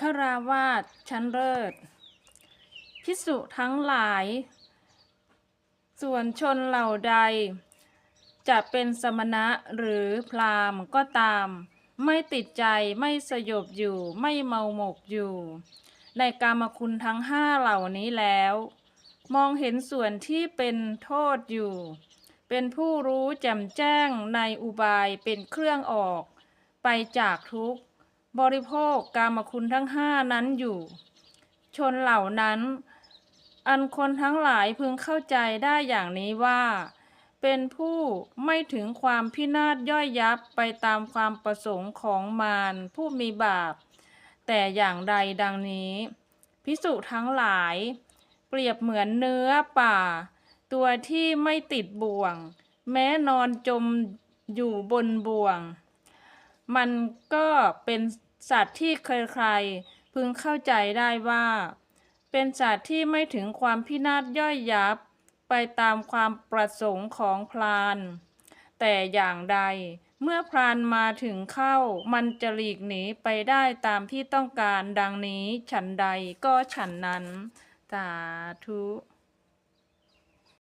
คาราวาสชั้นเลิศพิสุทั้งหลาย ส่วนชนเหล่าใด จะเป็นสมณะหรือพราหมณ์ก็ตาม ไม่ติดใจไม่สยบอยู่ไม่เมาหมกอยู่ ในกามคุณทั้งห้าเหล่านี้แล้ว มองเห็นส่วนที่เป็นโทษอยู่ เป็นผู้รู้แจ่มแจ้งในอุบายเป็นเครื่องออก ไปจากทุกข์ บริโภคกามคุณทั้งห้านั้นอยู่ ชนเหล่านั้น อันคนทั้งหลายพึงเข้าใจได้อย่างนี้ว่า เป็นผู้ไม่ถึงความพินาศย่อยยับไปตามความประสงค์ของมารผู้มีบาป แต่อย่างใดดังนี้ พิสุทั้งหลาย เปรียบเหมือนเนื้อป่า ตัวที่ไม่ติดบ่วง แม้นอนจมอยู่บนบ่วง มันก็เป็นสัตว์ที่ใครๆพึงเข้าใจได้ว่า เป็นสัตว์ที่ไม่ถึงความพินาศย่อยยับ ไปตามความประสงค์ของพราน แต่อย่างใดเมื่อพรานมาถึงเข้า มันจะหลีกหนีไปได้ตามที่ต้องการดังนี้ ฉันใดก็ฉันนั้น สาธุ